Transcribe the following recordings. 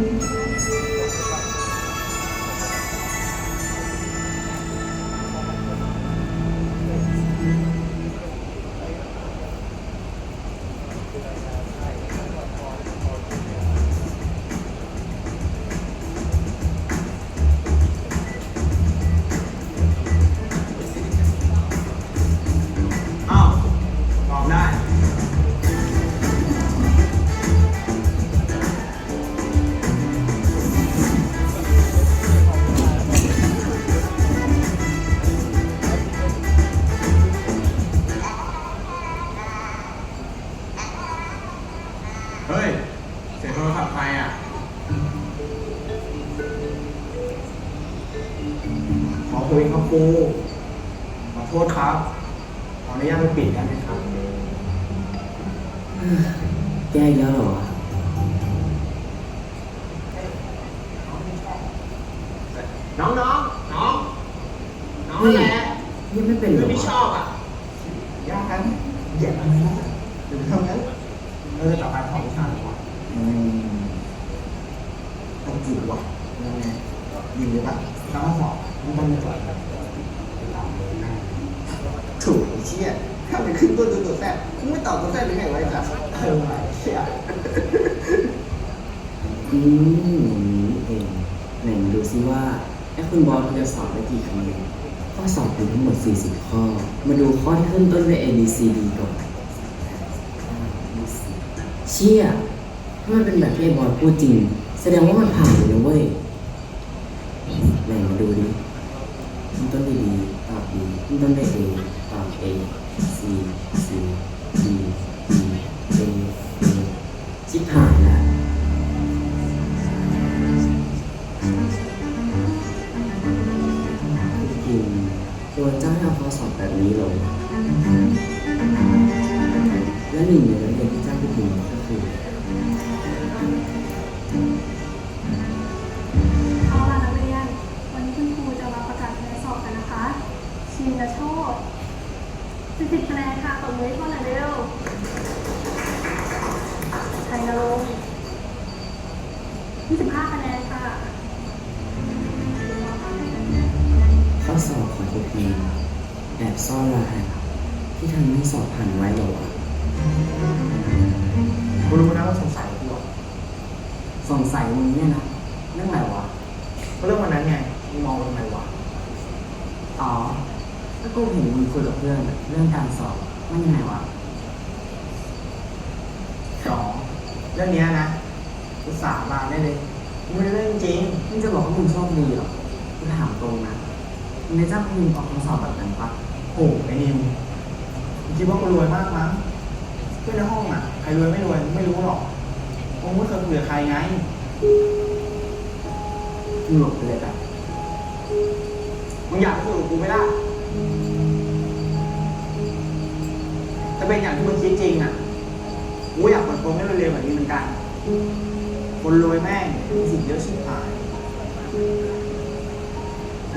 อ้ คุยครับครูขอโทษครับ ขออนุญาตไปปิดกันนะครับ แก้อีกแล้วเหรอวะน้องน้องน้องน้องเฮ้ยแหละยังไม่เป็นเหรคืออไม่ชวะอบอะยากกันเหยียบอะไรนะเดี๋ยวทำงั้นเราจะต่อไปของวิชาหรออืมต้องจีบว่ะยังไง ยิงเลยปะแล้วก็สอบมันต้องมีก่อนถูกเชี่ยถ้าไปขึ้นต้นตัวตัวแซ่บกูไม่ตอบตัวแซ่บยังไงไว้จ้ะเออเชี่ยอืมอย่างนี้เองไหนมาดูซิว่าไอ้คุณบอสเขาจะสอบได้กี่คะแนนข้อสอบมีทั้งหมด 40 ข้อ มาดูข้อที่ขึ้นต้นด้วย A B C D ก่อนเชี่ยถ้ามันเป็นแบบที่ไอ้บอสพูดจริง แสดงว่ามันผ่านเลยนะเว้ย ไหนมาดูดิขึ้นต้นด้วย D ตอบ D ขึ้นต้นด้วย A ตอบ A C C D D A A ชิบหายล้วจริงโดนเจ้าให้เอาข้อสอบแบบนี้เลงและหนึ่งในนักเรียน 40คะแนนค่ะตบมือให้พ่อหน่อยเร็วชัยนรงค์25คะแนนค่ะ ข้อสอบของตัวเองแอบซ่อนรหัสที่ทำให้สอบผ่านไว้เหรอวะกูรู้นะว่าสงสัยกูอะสงสัยมึงเนี่ยนะเรื่องอะไรวะก็เรื่องวันนั้นไงมึงมองทำไมวะอ๋อ ก็กูเห็นมึงคุยกับเพื่อนเรื่องการสอบมันยังไงวะสองเรื่องเนี้ยนะกูสาบานได้เลยกูไม่ได้เรื่องจริงมึงจะบอกว่ามึงโชคดีเหรอกูถามตรงนะมึงได้จ้างมึงออกคำสอบแบบนั้นปะโอ้ไอ้นิวมึงคิดว่ากูรวยมากมั้งเพื่อนในห้องอะใครรวยไม่รวยไม่รู้หรอกมึงไม่เคยคุยกับใครไงมึงหลบไปเลยแบบมึงอยากคุยกับกูไหมล่ะ ถ้าเป็นอย่างที่มึงคิดจริงอะกูอยากเปิดโปงให้เร็วๆแบบนี้เหมือนกัน คนรวยแม่งมีสิ่งเยอะชิบหายเฮ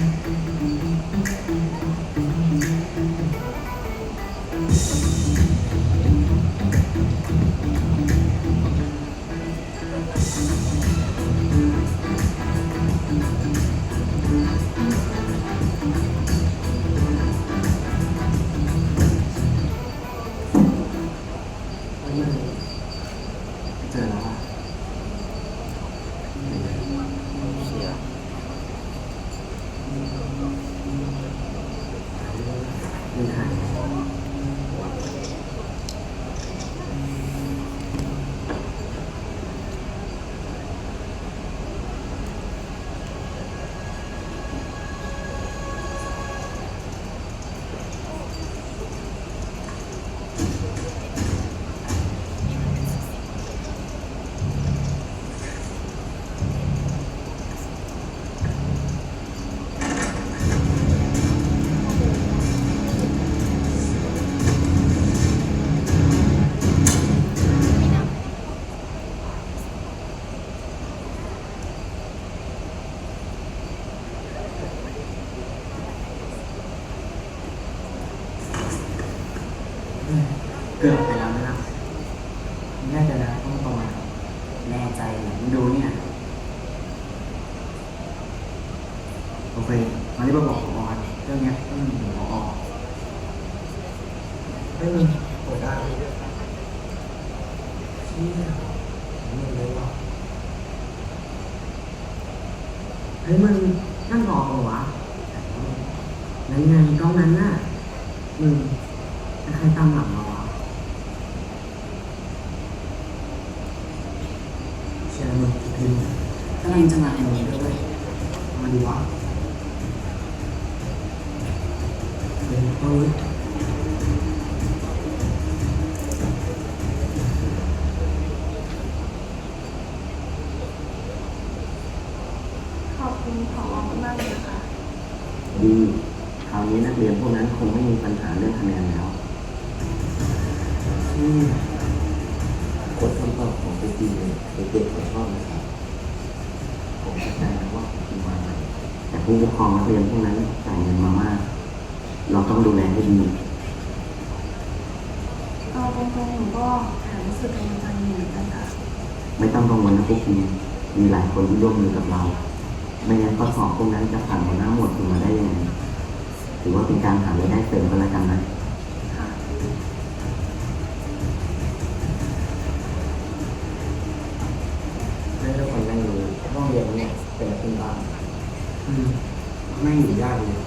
้ เกือบไปแล้วนะแน่ใจะนะต้องตรงนะแน่ใจเหรอมึงดูเนี่ย โอเควันนี้มาบอกผอนเรื่องเนี้ยต้องมีผอไม่มีเปิดได้เชี่ยมึงเลยว่ะเฮ้ยมึงนั่งรอเหรอวะนั่นไงกล้องนั้นน่ะมึง ใครตามหลังมาวะเชี่ยมึงพิมพ์กำลังจะมาแอนนี้ด้วยมาดีวะเฮ้ยเฮ้ยขอบคุณผอมากๆเลยนะคะดี คราวนี้นักเรียนพวกนั้นคงไม่มีปัญหาเรื่องคะแนนแล้ว เชี่ยกดคำตอบของไปดีเลยเด็กๆเขาชอบนะครับ ผมเข้าใจนะว่าคุณมาใหม่แต่ผู้ปกครองนักเรียนพวกนั้นจ่ายเงินมามาก เราต้องดูแลให้ดีเอาตรงๆหนูก็แอบรู้สึกกังวลใจอยู่เหมือนกันค่ะ ไม่ต้องกังวลนะพวกคุณมีหลายคนที่ร่วมมือกับเรา ไม่งั้นข้อสอบพวกนั้นจะผ่านหัวหน้าหมวดคุณมาได้ยังไงถือว่าเป็นการหารายได้เสริมก็แล้วกันนะค่ะ ไม่อยู่ยากเลย